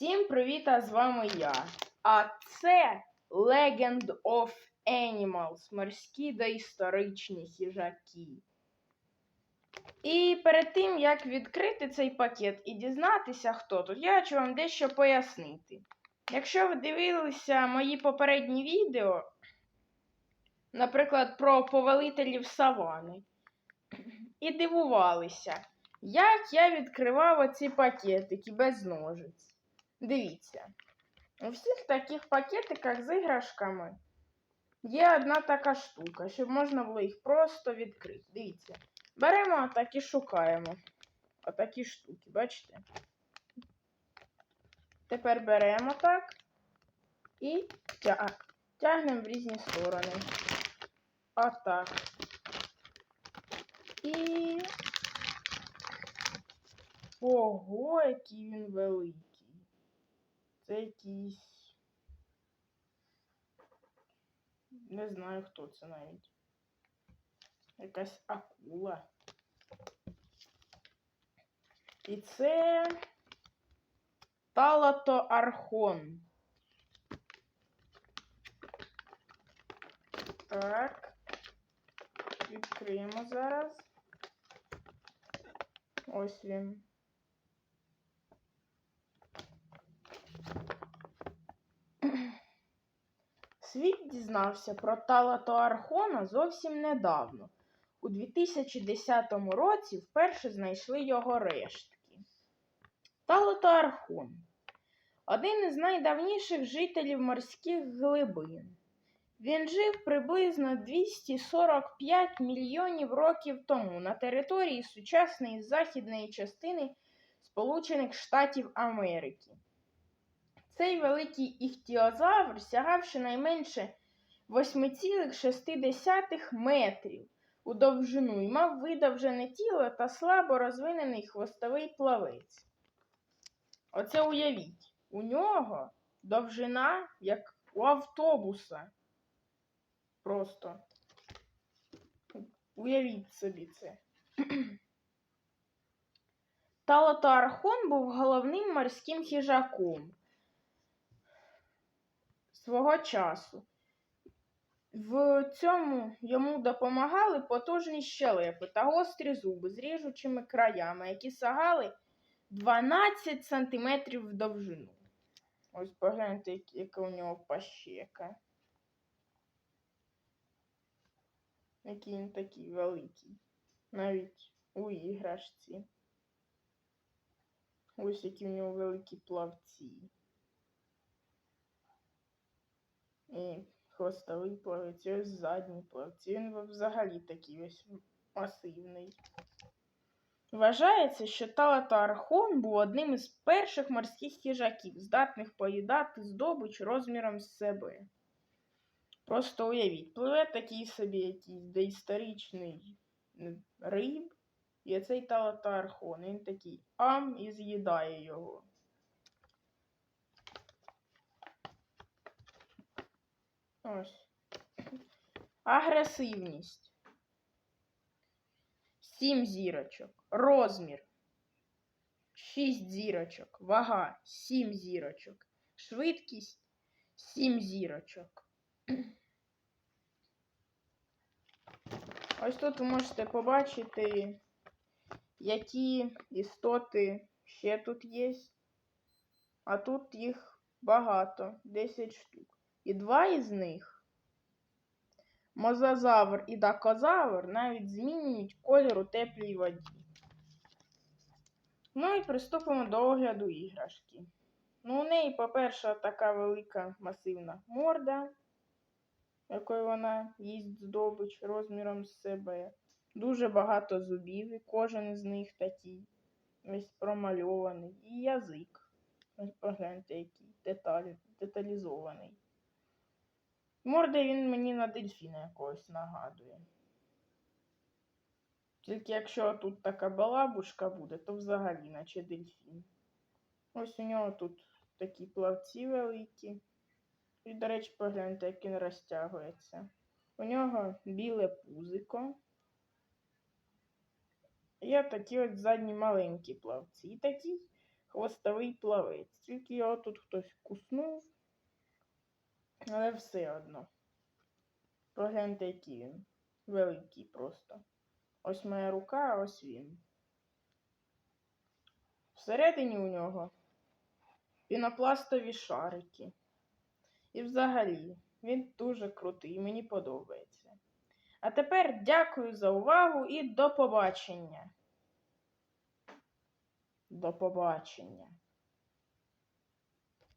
Всім привіт, а з вами я. А це Legend of Animals, морські доісторичні хижаки. І перед тим, як відкрити цей пакет і дізнатися, хто тут, я хочу вам дещо пояснити. Якщо ви дивилися мої попередні відео, наприклад, про повелителів савани, і дивувалися, як я відкривав оці пакетики без ножиць. Дивіться, у всіх таких пакетиках з іграшками є одна така штука, щоб можна було їх просто відкрити. Дивіться. Беремо так і шукаємо. Отакі штуки, бачите? Тепер беремо так і тя- тягнемо в різні сторони. Отак. І. Ого, який він великий. Це якийсь. Не знаю, хто це навіть. Якась акула. І це Талато Архон. Так. Відкриємо зараз. Ось він. Світ дізнався про Талато Архона зовсім недавно. У 2010 році вперше знайшли його рештки. Талото Архон один із найдавніших жителів морських глибин. Він жив приблизно 245 мільйонів років тому на території сучасної західної частини Сполучених Штатів Америки. Цей великий іхтіозавр сягав щонайменше 8,6 метрів у довжину і мав видовжене тіло та слабо розвинений хвостовий плавець. Оце уявіть, у нього довжина, як у автобуса. Просто. Уявіть собі це. Талатоархон був головним морським хижаком свого часу. В цьому йому допомагали потужні щелепи та гострі зуби з ріжучими краями, які сагали 12 сантиметрів в довжину. Ось погляньте, яка у нього пащека. Який він такий великий. Навіть у іграшці. Ось які в нього великі плавці. І хвостовий плавець, ось задній плавці. Він взагалі такий ось масивний. Вважається, що Талата Архон був одним із перших морських хижаків, здатних поїдати здобич розміром з себе. Просто уявіть, пливе такий собі якийсь доісторичний риб, і цей талатаархон, він такий ам і з'їдає його. Ось. Агресивність. Сім зірочок. Розмір. Шість зірочок. Вага. Сім зірочок. Швидкість. Сім зірочок. Ось тут ви можете побачити, які істоти ще тут є. А тут їх багато, 10 штук. І два із них мозазавр і дакозавр навіть змінюють колір у теплій воді. Ну і приступимо до огляду іграшки. Ну, у неї, по-перше, така велика масивна морда, якою вона їсть здобич розміром з себе. Дуже багато зубів, і кожен із них такий весь промальований. І язик. Ось погляньте, який деталі, деталізований. Морда він мені на дельфіна якогось нагадує. Тільки якщо тут така балабушка буде, то взагалі наче дельфін. Ось у нього тут такі плавці великі. І, до речі, погляньте, як він розтягується. У нього біле пузико. Є такі от задні маленькі плавці. І такий хвостовий плавець. Тільки його тут хтось куснув. Але все одно. Погляньте, який він. Великий просто. Ось моя рука, а ось він. Всередині у нього пінопластові шарики. І взагалі, він дуже крутий, мені подобається. А тепер дякую за увагу і до побачення. До побачення.